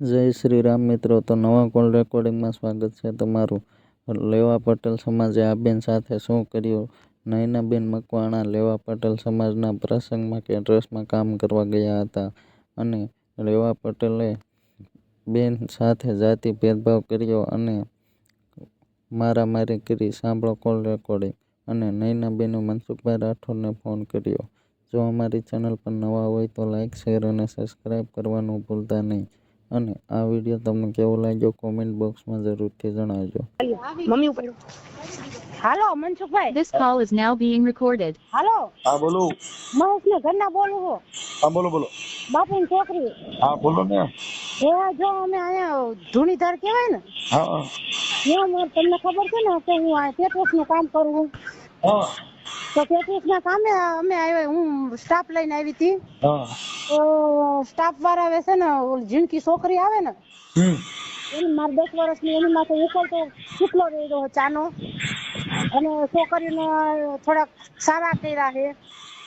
જય શ્રી રામ મિત્રો, તો નવા કોલ રેકોર્ડિંગમાં સ્વાગત છે તમારું. લેવા પટેલ સમાજે આ બેન સાથે શું કર્યું? નયનાબેન મકવાણા લેવા પટેલ સમાજના પ્રસંગમાં કે ડ્રેસમાં કામ કરવા ગયા હતા? અને લેવા પટેલે બેન સાથે જાતિ ભેદભાવ કર્યો અને મારામારી કરી. સાંભળો કોલ રેકોર્ડિંગ. અને નયનાબેને મનસુખભાઈ રાઠોડને ફોન કર્યો. જો અમારી ચેનલ પર નવા હોય તો લાઇક શેર અને સબસ્ક્રાઈબ કરવાનું ભૂલતા નહીં. અને આ વીડિયો તમને કેવો લાગ્યો? કોમેન્ટ બોક્સમાં જરૂરથી જણાવજો. મમ્મી ઉપર. Hello Mansukhbhai. This call is now being recorded hello. હા બોલો. મહેશને ઘરના બોલું છું હા બોલો બોલો. બાપુની છોકરી. હા બોલો ને. એ જો અમે અહીંયા ધૂણીધાર કહેવાય ને હા. હા. તમને ખબર છે ને કે હું આ પેટ્રોસનું કામ કરું હા. તો પેટ્રોસ ના કામે અમે આવ્યા હું સ્ટાફ લઈને આવી હતી. તો સ્ટાફ વાળા આવે છે ને ઝીણકી છોકરી આવે ને એની મારે દસ વર્ષની એની માથે ઉકળતો કેટલો રહ્યો ચાનો. અને છોકરીને થોડાક સારા કર્યા છે.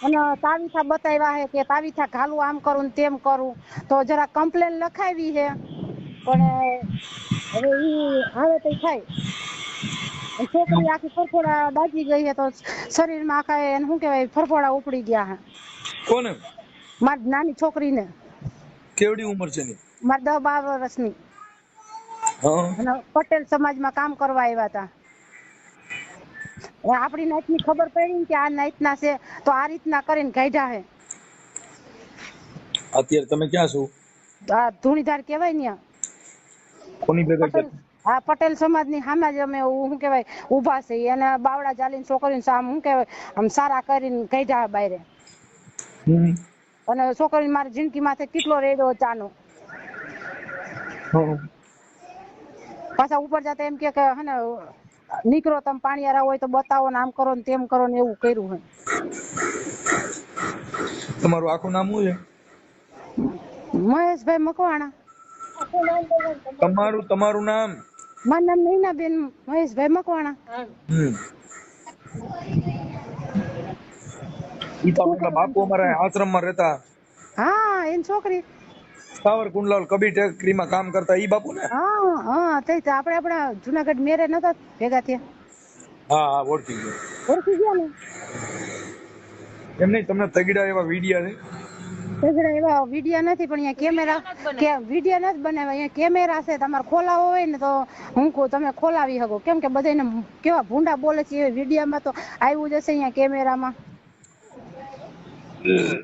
અને તાવીથા બતાવ્યા છે કે તાવીથા ઘાલું આમ કરું ને તેમ કરું. તો જરા કમ્પ્લેન લખાવી છે. પણ હવે એ આવે તો થાય. છોકરી આખી ફરફોડા દાજી ગઈ છે તો શરીરમાં આખા એને શું કહેવાય ફરફોડા ઉપડી ગયા છે. કોને? મારી નાની છોકરીને. કેવડી ઉંમર છે એની? મારી દસ બાર વર્ષની. હા. અને પટેલ સમાજમાં કામ કરવા આવ્યા હતા. આપણી નાતની ખબર પડી કે આ નાતના છે તો આ રીતના કરીને કાઢ્યા છે. અત્યારે તમે ક્યાં છો? આ ધૂણીધાર કહેવાય ને કોની ભેગા આ પટેલ સમાજની સામે જ અમે શું કહેવાય ઊભા છે અને બાવડા ચાલીને છોકરીને સામે શું કહેવાય આમ સારા કરીને કાઢ્યા બાયરે. અને છોકરી મારી જિંદગી માથે કેટલો રેડો ચાનો. પાછા ઉપર જતા એમ કે હે ને નીકળો તમે પાણીયારા હોય તો બતાવો ને આમ કરો ને તેમ કરો ને એવું કર્યું હે તમારું આખું નામ શું છે? મહેશભાઈ મકવાણા. તમારું તમારું નામ? મારું નામ નૈનાબેન મહેશભાઈ મકવાણા. ઈ તો આપણા બાપુ અમારા આશ્રમમાં રહેતા. હા એની છોકરી. સાવર કુંડલાલ કબીર ટેકરીમાં કામ કરતા ઈ બાપુ ને હા હા તે તો આપણે આપણા જુનાગઢ મેરે નતા ભેગા થયા. હા હા ઓળખી ગયો. ઓળખી ગયા ને? એમ નહીં તમને તગીડા એવા વિડિયા છે? સગડા એવા વિડિયા નથી પણ અહીંયા કેમેરા કે વિડિયા નથી બનાવ્યા અહીંયા કેમેરા છે તમારે ખોલાવો હોય ને તો હું કહું તમે ખોલાવી શકો. કેમ કે બધાને કેવા ભૂંડા બોલે છે એ વિડિયામાં તો આવ્યું જશે હશે અહીંયા કેમેરામાં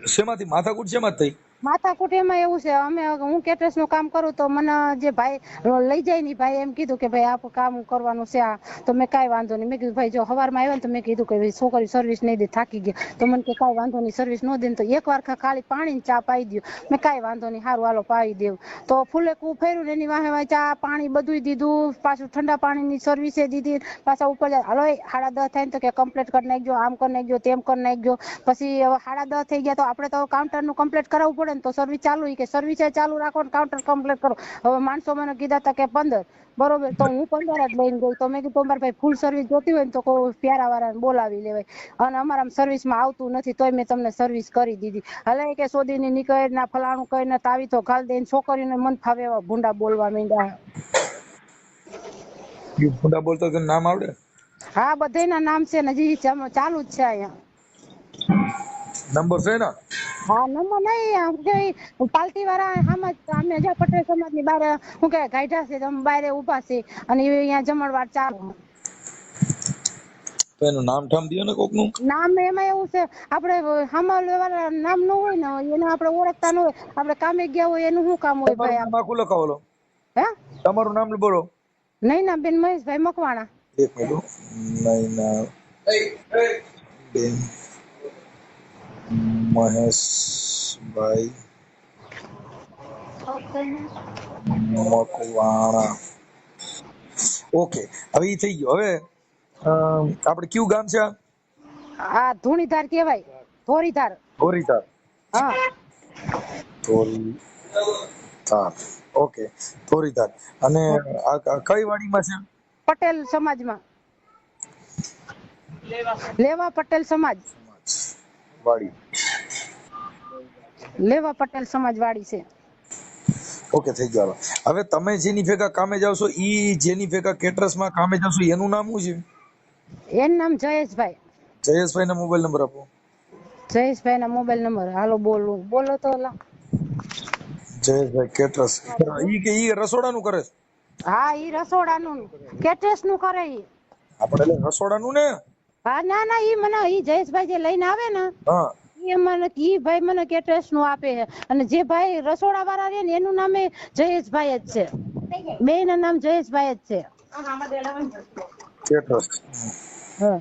શેમાંથી? માથાકૂટ શેમાં થઈ? માથાકૂટ એમાં એવું છે. અમે હું કેટરસનું કામ કરું તો મને જે ભાઈ લઈ જાય ને ભાઈ એમ કીધું કે ભાઈ આ કામ કરવાનું છે, આ. તો મેં કાંઈ વાંધો નહીં. મેં કીધું, ભાઈ જો સવારમાં આવ્યા ને તો મેં કીધું કે ભાઈ છોકરી સર્વિસ નહીં દે થાકી ગયા તો મને કે કાંઈ વાંધો નહીં સર્વિસ ન દે તો એક વાર ખાલી પાણી ને ચા પાઈ દઉં મેં કાંઈ વાંધો નહીં સારું હાલો, પાઈ દેવું. તો ફૂલે કું ફેર્યું ને એની વાહે ચા, પાણી બધુંય દીધું. પાછું ઠંડા પાણીની સર્વિસે દીધી. પાછા ઉપર હાલો સાડા દસ થાય ને તો કે કમ્પ્લીટ કરી નાખજો, આમ કરી નાખજો, તેમ કરી નાખજો. પછી હવે સાડા દસ થઈ ગયા તો આપણે તો કાઉન્ટરનું કમ્પ્લીટ કરાવવું પડે ને તો સર્વિસ ચાલુ કે સર્વિસ ચાલુ રાખો ને કાઉન્ટર કમ્પ્લીટ કરો. હવે માણસો મને કીધા હતા કે પંદર. બરોબર તો હું પંદર જ લઈને ગઈ. તો મેં કીધું અમારે ભાઈ ફૂલ સર્વિસ જોતી હોય ને તો કોઈ પ્યારા વાળાને બોલાવી લેવાય. અને અમારા સર્વિસમાં આવતું નથી તોય મેં તમને સર્વિસ કરી દીધી. હલે કે સોદીની નીકળે ના ફલાણું કઈ ને તાવી તો ઘાલ દઈને છોકરીને મન ફાવે એવા ભૂંડા બોલવા માંડ્યા. ભૂંડા બોલતો નામ આવડે? હા બધાના નામ છે ને હજી ચાલુ જ છે અહીંયા. નંબર છે ને? હા નંબર નહીં આમ કે પાલટી વાળા આમ જ અમે જો પટેલ સમાજની બારે હું કે ગાઈઢા છે તમે બારે ઊભા છે અને એ અહીંયા જમણવાર ચાલુ તો એનું નામ ઠામ દિયો ને કોકનું. નામ એમાં એવું છે આપણે સાંભળ વાળા નામનું હોય ને એને આપણે ઓળખતા ન હોય. આપણે કામે ગયા હોય એનું શું કામ હોય ભાઈ? તમારું નામ આખું લખાવો લો. હે? તમારું નામ બોલો. નહીં ના બેન મહેશભાઈ મકવાણા. એક મિનિટ નૈના બેન. મહેશભાઈ મકવાણા. ઓકે હવે એ થઈ ગયું. હવે આપણે કયું ગામ છે આ? ધૂણીધાર કહેવાય. ધોરીધાર. ધોરીધાર. હા. ધોરીધાર. ઓકે ધોરીધાર. અને આ કઈ વાડીમાં છે? પટેલ સમાજમાં. લેવા પટેલ સમાજ. વાડી લેવા પટેલ સમાજ વાળી છે. ઓકે થઈ ગયો હવે. તમે જેની ભેગા કામે જાવ છો ઈ જેની ભેગા કેટરસમાં કામે જાવ છો એનું નામ શું છે? એનું નામ જયેશભાઈ. જયેશભાઈ ના મોબાઈલ નંબર આપો. જયેશભાઈ ના મોબાઈલ નંબર. હાલો બોલું. બોલો તો ઓલા. જયેશભાઈ કેટરસ. ઈ કે ઈ રસોડાનું કરે હા ઈ રસોડાનું. કેટરસનું કરે ઈ. આપણે રસોડાનું ને? હા ના ના ઈ મને ઈ જયેશભાઈ જે લઈને આવે ને એ મને ઈ ભાઈ મને કેટરેસનું આપે છે. અને જે ભાઈ રસોડા વાળા રે ને એનું નામે જયેશભાઈ જ છે. બે ના નામ જયેશભાઈ જ છે. કેટરસ હા.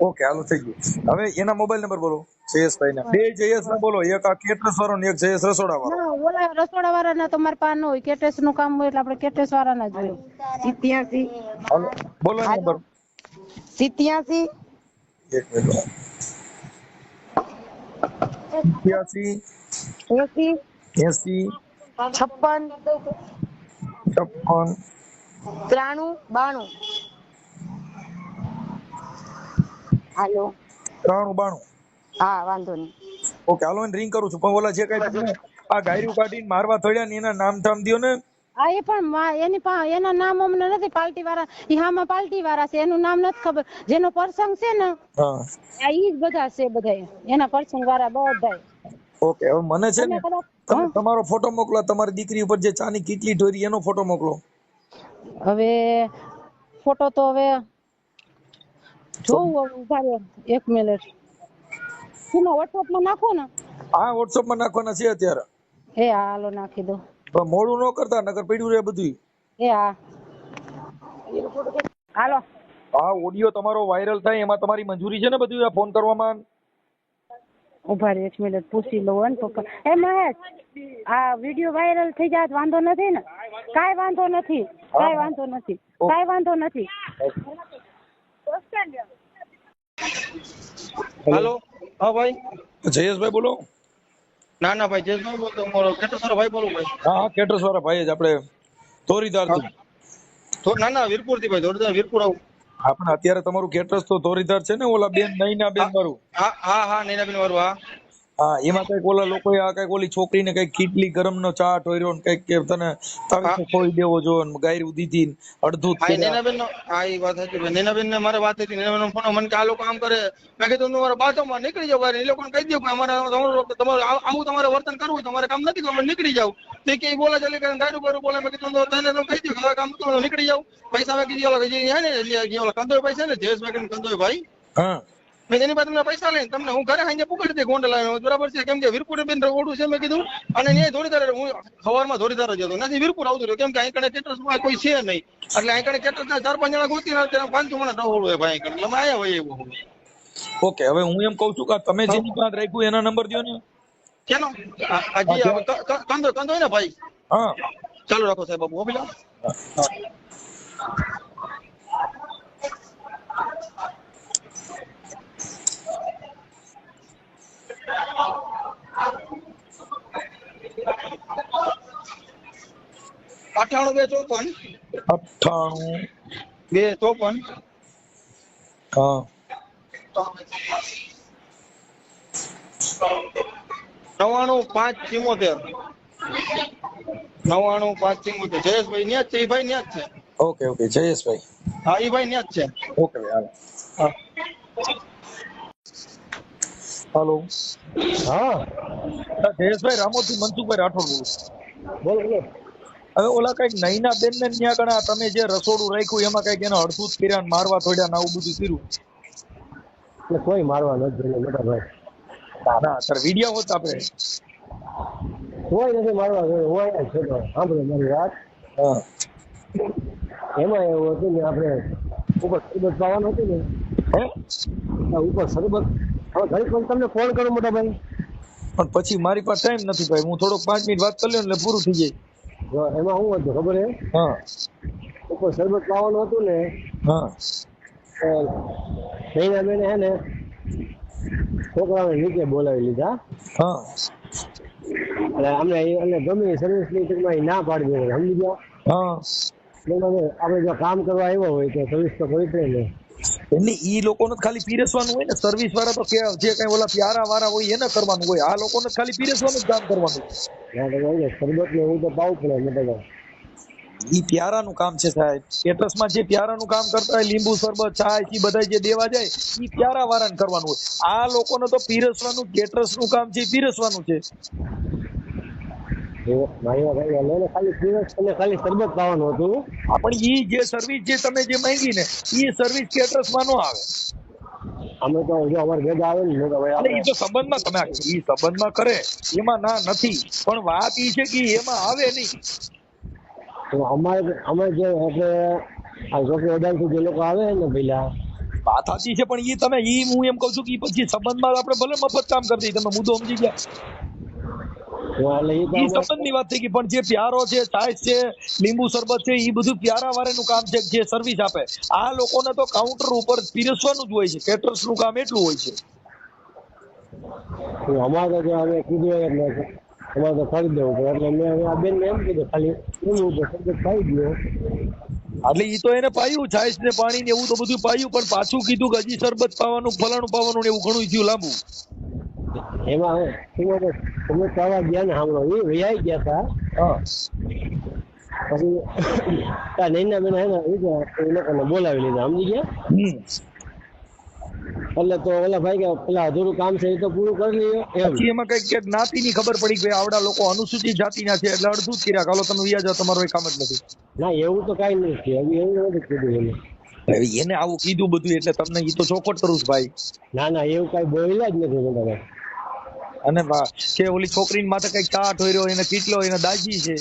ઓકે હાલો થઈ ગયું. હવે એના મોબાઈલ નંબર બોલો જયેશભાઈ ના બે જયેશ ના બોલો એક આ કેટરસ વાળો ને એક જયેશ રસોડા વાળો ઓલા રસોડા વાળા ના તમારે પાન ન હોય કેટરેસનું કામ હોય એટલે આપણે કેટરેસ વાળા ના જોઈએ સિત્યાસી. બોલો નંબર સિત્યાસી. એક મિનિટ સિત્યાસી. એસી. એસી. છપ્પન. છપ્પન. ત્રાણું. બાણું. હાલો. ત્રાણું બાણું. હા વાંધો નહીં. ઓકે હાલો રિંગ કરું છું. પણ ઓલા જે કઈ આ ગાયરું કાઢીને મારવા થયા ને એના નામ ઠામ દ્યો ને. હા એ પણ એની પા એના નામ અમને નથી પાલટી વાળા ઈ હામાં પાલટી વાળા છે એનું નામ નથી ખબર. જેનો પ્રસંગ છે ને હા. આ ઈ જ બધા છે બધા એના પ્રસંગ વાળા બધા ઓકે હવે મને છે ને તમારો ફોટો મોકલો તમારી દીકરી ઉપર જે ચાની કીટલી ઢોરી એનો ફોટો મોકલો. હવે ફોટો તો હવે જોવું હવે ઊભા રહ્યો એક મિનિટ એમાં વોટ્સઅપમાં નાખો ને. હા માં નાખવાના છે અત્યારે. એ હા હાલો નાખી દો. પણ મોડું ન કરતા નકર પડ્યું રહે બધું એ હા. હાલો. આ ઓડિયો તમારો વાયરલ થાય એમાં તમારી મંજૂરી છે ને બધું આ ફોન કરવામાં? ઊભા રહ્યો એક મિનિટ પૂછી લઉં ને પપ્પા. એ મહેશ આ વીડિયો વાયરલ થઈ જાય વાંધો નથી ને? કાઈ વાંધો નથી કાઈ વાંધો નથી કાઈ વાંધો નથી. હાલો હા ભાઈ. જયેશભાઈ બોલો. ના ના ભાઈ જયેશભાઈ બોલતો મારો કેટલો ભાઈ બોલું ભાઈ. હા હા કેટરસ વાળા ભાઈ જ આપણે ધોરીધારથી. તો ના ના વીરપુરથી ભાઈ ધોરીધાર વીરપુર આવું. આપણે અત્યારે તમારું કેટરસ તો ધોરીધાર છે ને ઓલા બેન નૈના બેન મારું હા હા હા નૈનાબેન મારું હા. હા એમાં કંઈક ઓલા લોકોએ આ કંઈક ઓલી છોકરીને કંઈક કીટલી ગરમ નો ચા ઠોર્યો ને કંઈક કે તને તાવીસ ખોઈ દેવો જો ને ગાયરું દીધી ને અડધું હા એ નો હા એ વાત હતી નેનાબેન ને મારે વાત હતી નૈનાબેન ફોન મને કે આ લોકો આમ કરે. મેં કીધું તું મારા બાથરૂમમાં નીકળી જાવ એ લોકોને કહી દો કે અમારે તમારું તમારે આવું તમારે વર્તન કરવું તમારે કામ નથી કરવું. નીકળી જાવ. તે કે બોલે ચાલે કે ગાયરું બાયરું બોલે. મેં કીધું તો તને તમે કહી દઉં કે કામ તો નીકળી જાવ. પૈસા મેં કીધું ઓલા જે હે ને જે ઓલા કંદોય ભાઈ છે ને જયેશભાઈ કંદોય ભાઈ. હા. એની પાસે તમને પૈસા લઈને તમને હું ઘરે હાંજે પકડી દે ગોંડલ આવ્યો. બરાબર છે? કેમ કે વીરપુર બેન ઓડું છે મેં કીધું. અને ન્યાય ધોરીધાર હું સવારમાં ધોરીધાર જ હતો નથી વીરપુર આવતું રહ્યું. કેમ કે અહીં કણે કેટરસમાં કોઈ છે નહીં. એટલે અહીં કણે કેટરસ ચાર પાંચ જણા ગોતી ના ત્યાં પાંચ મને ડહોળું હોય ભાઈ કણે અમે આવ્યા હોય એવું ઓકે હવે હું એમ કઉ છું કે તમે જેની પાસે રાખ્યું એના નંબર દો ને. કેનો? આ- આ જી આ ક- ક- કંદો કંદો ને ભાઈ? હા. ચાલુ રાખો સાહેબ બાબુ હો. અઠાણું બે ચોપન અઠ્ઠાણું. બે ચોપન હા. નવાણું પાંચ ચિમોતેર. નવાણું પાંચ ચિમોતેર. જયેશભાઈ ન્યા છે એ ભાઈ ન્યા છે. Okay okay Jayeshbhai. હા એ ભાઈ ન્યા છે. ઓકે ભાઈ હા. હાલો. હા. જયેશભાઈ રામોથી મનસુખભાઈ રાઠોડ બોલું બોલો બોલો. હવે ઓલા કંઈક નૈના બેન ને ત્યાં કણા તમે જે રસોડું રાખ્યું એમાં કંઈક એના અડધું કર્યા મારવા થોડ્યા ને આવું બધું કર્યું એટલે કોઈ મારવા નથી જોઈએ મોટા ભાઈ. ના સર વિડિયો હોત આપણે કોઈ નથી મારવા જોઈએ હોય છે. સાંભળો મારી વાત. હા. એમાં એવું હતું ને આપણે ઉપર સરબત પાવાનું હતું ને. હે? ઉપર સરબત. હવે ઘડીક પછી તમને ફોન કરો મોટા ભાઈ? પણ પછી મારી પાસે ટાઈમ નથી ભાઈ. હું થોડોક પાંચ મિનિટ વાત કરી લઉં એટલે પૂરું થઈ જાય. એમાં શું હતું ખબર હે? હા. ઉપર શરબત પાવાનું હતું ને હા. મહિના મહિને હે ને છોકરાઓને નીચે બોલાવી લીધા. હા. એટલે અમને એ- એટલે ગમે સર્વિસની ટૂંકમાં ના પાડી હોય સમજી ગયા? હા. આપણે જો કામ કરવા આવ્યો હોય તો સર્વિસ તો કરવી પડે ને. એમની ઈ લોકોને ખાલી પીરસવાનું હોય ને? સર્વિસ વાળા તો કે જે કઈ ઓલા પ્યારા વાળા હોય એને કરવાનું હોય. આ લોકોને જ ખાલી પીરસવાનું જ કામ કરવાનું. શરબત ને એવું તો પાવું પડે મોટા ભાઈ ઈ પ્યારાનું કામ છે સાહેબ. કેટરસમાં જે પ્યારાનું કામ કરતા હોય લીંબુ શરબત ચાય ઈ બધા જે દેવા જાય ઈ પ્યારા વાળાને કરવાનું હોય. આ લોકોને તો પીરસવાનું કેટરસનું કામ છે પીરસવાનું છે. એ મારી વાત આવી એટલે એને ખાલી પીરસ ખાલી શરબત પાવાનું પણ ઈ જે સર્વિસ જે તમે જે માંગી ને ઈ સર્વિસ કેટરસમાં નો આવે. અમે તો જો અમારે ભેગ આવે ને તો ભાઈ એ તો સંબંધમાં તમે એ સંબંધમાં કરે એમાં ના નથી. પણ વાત એ છે કે એમાં આવે નહીં. તો અમારે અમે જે એટલે આ જોકે અડાલથી જે લોકો આવે ને પેલા વાત સાચી છે પણ ઈ તમે ઈ હું એમ કઉ છું કે પછી સંબંધમાં આપણે ભલે મફત કામ કરી દઈએ તમે મુદ્દો સમજી ગયા. એ તો ઈ અમારે- સંબંધની વાત થઈ ગઈ પણ જે પ્યારો છે છાશ છે લીંબુ શરબત છે ઈ બધું પ્યારા વાળાનું કામ છે જે સર્વિસ આપે. આ લોકોને તો કાઉન્ટર ઉપર પીરસવાનું જ હોય છે કેટરર્સનું કામ એટલું હોય છે. અમારે તો જો કીધું એટલે અમારે તો ખરીદ દેવું પડે. એટલે મેં હવે આ બેન એમ કીધું ખાલી એવું શરબત ખાઈ ગયો. એટલે ઈ તો એને પાયું છાશ ને પાણી ને એવું તો બધું પાયું પણ પાછું કીધું કે હજી શરબત પાવાનું ફલાણું પાવાનું ને એવું ઘણું થયું લાંબુ. એમાં તમે તમે કહેવા ગયા ને સાંભળો એ વૈયાઈ ગયા હતા. પછી તા નૈના બેન હે ને એ લોકોને બોલાવી લીધા. સમજી ગયા? એટલે તો ઓલા ભાઈ કે પેલા અધૂરું કામ છે એ તો પૂરું કરી લઈએ પછી એમાં કંઈક કે જ્ઞાતિ ની ખબર પડી કે આવડા લોકો અનુસૂચિત જાતિના છે એટલે અડધું જ કર્યા. કાલો તમે વ્યાજ તમારો કામ જ નથી. ના એવું તો કઈ નથી હવે એવું નથી કીધું એને. એને આવું કીધું બધું એટલે તમને એ તો ચોખવટ કરું છું ભાઈ. ના ના એવું કઈ બોલ્યા જ નથી અને કે ઓલી છોકરીની માથે કઈ કાટ હોય રહ્યો એને કેટલો એને દાજી છે.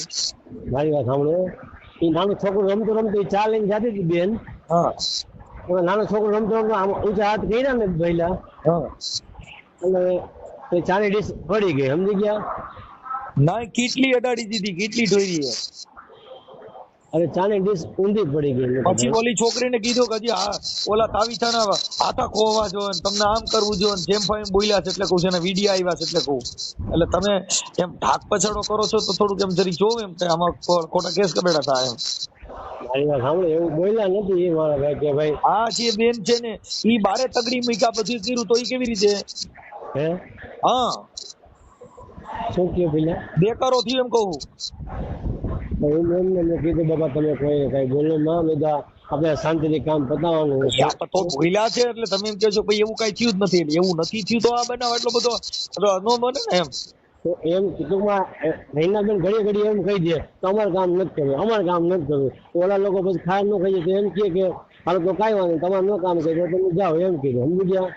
મારી વાત સાંભળો. એ નાનું છોકરું રમતું રમતું ચા લઈને જાતી હતી બેન. હા. નાનું છોકરું રમતું રમતું આમ ઊંચા હાથ કર્યા ને પહેલા હા. એટલે તે ચાની ડીશ પડી ગઈ સમજી ગયા? ના કેટલી અડાડી દીધી કેટલી ઢોરી અને ચાની ડીશ ઊંધી પડી ગઈ પછી ઓલી છોકરીને કીધું કે હજી આ ઓલા તાવીથાના હાથા ખોવા જો તમને આમ કરવું જો જેમ ફાઈમ બોલ્યા છે એટલે કહું છે વીડિયો આવ્યા છે એટલે કહું. એટલે તમે એમ ઢાક પછાડો કરો છો તો થોડુંક એમ જરી જોવ એમ કે આમાં ખોટા કેસ કબેડા થાય એમ. મારી વાત સાંભળો એવું બોલ્યા નથી એ મારા ભાઈ કે ભાઈ. આ જે બેન છે ને ઈ બારે તગડી મૂક્યા પછી કર્યું તો ઈ કેવી રીતે? હે? હા. શું કે પેલા? બેકારો થયું એમ કહું. એમ એમને મેં કીધું બાબા તમે કોઈ કઈ બોલો ના બધા આપણે શાંતિથી કામ પતાવવાનું. તો ભૂલ્યા છે એટલે તમે એમ કહો છો ભાઈ એવું કઈ થયું જ નથી એટલે એવું નથી થયું તો આ બનાવ. એટલો બધો નો બને ને એમ. તો એમ ટૂંકમાં રહીનાબેન ઘડી ઘડી એમ કહી દે તો અમારે કામ નથી કરવું અમારે કામ નથી કરવું. ઓલા લોકો પછી ખાય ન ખાઈ જાય તો એમ કહે કે હાલો તો કાંઈ વાંધો તમારે ન કામ કર્યું તમે જાઓ. એમ કીધું સમજી ગયા?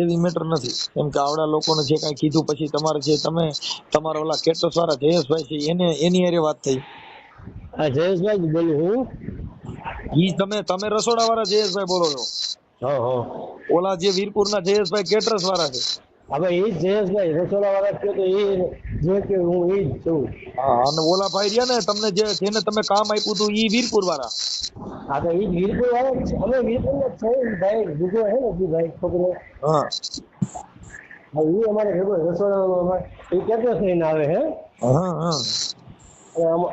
એવી મેટર નથી. કેમ કે આવડા લોકોને જે કાંઈ કીધું પછી તમારે જે તમે તમારા ઓલા કેટસ વાળા જયેશભાઈ છે એને એની હારે વાત થઈ. આ જયેશભાઈ બોલું હું? ઈ તમે તમે રસોડા વાળા જયેશભાઈ બોલો છો? હા હા. ઓલા જે વીરપુરના જયેશભાઈ કેટરસ વાળા છે. હવે એ જ જયેશભાઈ રસોડા વાળા કહે તો એ જે કે હું એ જ છું. હા અને ઓલા ભાઈ રહ્યા ને તમને જે જેને તમે કામ આપ્યું હતું એ વીરપુર વાળા હા તો એ વીરપુર વાળા. અમે વીરપુર ના છે ભાઈ બીજો હે ને ભાઈ છોકરો. હા. હા એ અમારે ભેગો રસોડામાં અમારે એ કેટલો થઈને આવે હે? હા હા.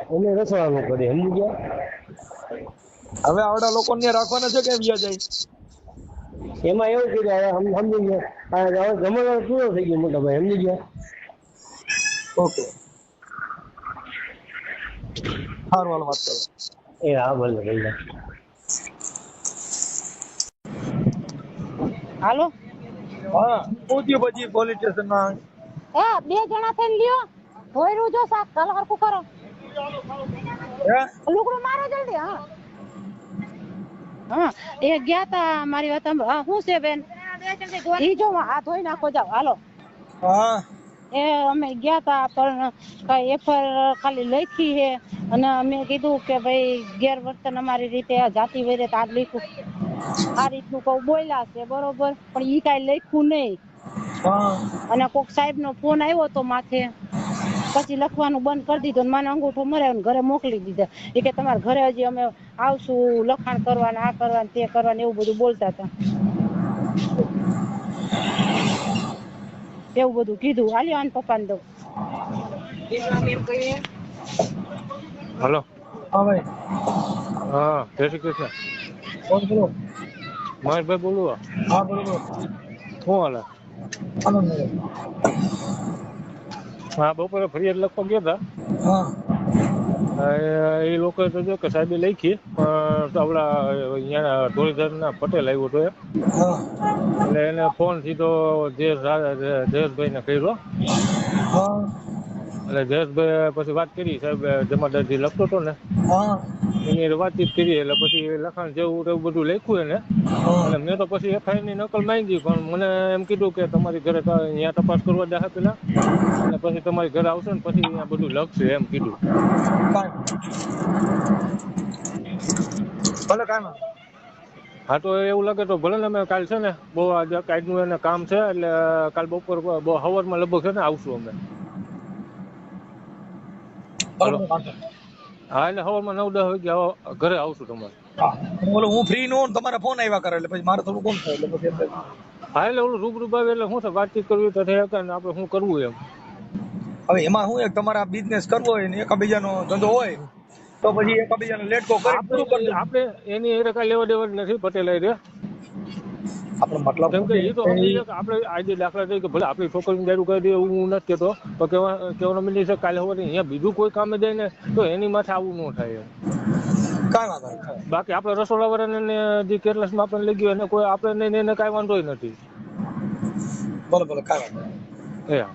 અમે રસોડા રસોડાનું કરીએ સમજી ગયા? હવે આવડા લોકોને ત્યાં રાખવાના છે કે વ્યા જાય એમાં એવું કીધું હવે સમ- સમજી ગયા. જમણવાર પૂરો થઈ ગયો મોટા ભાઈ સમજી ગયા? ઓકે. સારું હાલ વાત કરો. એ હા ભલે ભલે હાલો? હા પૂછ્યું પછી પોલીસ સ્ટેશનમાં એ બે જણા થઈને લ્યો. ધોયરું જો સાક કાલ હરખું કરો. હે? લુગડું મારો જલ્દી હા. હા. એ ગયા તા મારી વાત શું છે બેન? ઈ જો આ ધોઈ નાખો જાવ હાલો. હા. એ અમે ગયા તા પણ કઈ એફઆઈઆર ખાલી લખી છે. અને અમે કીધું કે ભાઈ ગેરવર્તન અમારી રીતે આ જાતિ વેરે આ લખ્યું આ રીતનું કઉ બોલ્યા છે બરોબર? પણ ઈ કઈ લખ્યું નહીં. અને કોક સાહેબ નો ફોન આવ્યો તો માથે. પછી લખવાનું બંધ કરી દીધું અને મને અંગૂઠો મરાવ્યો ને ઘરે મોકલી દીધા. એ કે તમારા ઘરે હજી અમે આવશું લખાણ કરવાના આ કરવાનું તે કરવાનું એવું બધું બોલતા હતા. એવું બધું કીધું. હાલ્યો આને પપ્પાને દઉં. હલો. હા ભાઈ. હા જય શ્રી કૃષ્ણ. કોણ બોલો? મહેશભાઈ બોલું. હા બોલો શું હાલે? હા. બપોરે ફરિયાદ લખવા ગયા હા. હતા એ લોકોએ તો જો કે સાહેબે લખી પણ આપણા અહીંયા ધોળીધરના પટેલ આવ્યો હતો એ હા. એટલે એને ફોન સીધો જયેશ જયેશભાઈને કર્યો. હા. એટલે જયેશભાઈ પછી વાત કરી સાહેબ જમાદારજી લખતો હતો ને? એની વાતચીત કરી એટલે પછી લખાણ જેવું તેવું બધું લખ્યું એને. એટલે મેં તો પછી એફઆઈઆરની નકલ માંગી પણ મને એમ કીધું કે તમારી ઘરે અહીંયા તપાસ કરવા દે પેલા અને પછી તમારી ઘરે આવશે ને પછી અહીંયા બધું લખશે એમ કીધું. ભલે કાંઈ હા તો એવું લાગે તો ભલે ને અમે કાલ છે ને બહુ આજે કાલનું એને કામ છે એટલે કાલ બપોર બહુ હવરમાં લગભગ છે ને આવશું અમે. હા એટલે સવારમાં નવ દસ વાગે ઘરે આવશું તમારે. બોલો હું ફ્રી નો તમારા ફોન આવ્યા કરે એટલે પછી મારે થોડું કોમ થાય એટલે પછી હા એટલે ઓલું રૂબરૂ આવે એટલે શું છે વાતચીત કરવી તો થઈ શકે આપણે શું કરવું એમ. હવે એમાં શું એક તમારા બિઝનેસ કરવો હોય ને એકબીજાનો ધંધો હોય તો પછી એકબીજાને લેટકો કરી આપણે એની એ રકા લેવા દેવા નથી પટેલ એ આપણો મતલબ કેમ કે એ તો આપણે આજે દાખલા તરીકે ભલે આપણી છોકરીને ગાડું કરી દે એવું હું નથી કહેતો તો કહેવા કહેવાનો મિલી છે કાલે સવારે અહીંયા બીજું કોઈ કામે જાય ને તો એની માથે આવું ન થાય. કાંઈ વાંધો નહીં. બાકી આપણે રસોડા વાળાને જે કેરલેસમાં આપણે લઈ ગયો એને કોઈ આપણે એને કાંઈ વાંધો નથી. ભલે ભલે કાંઈ વાંધો એ હા.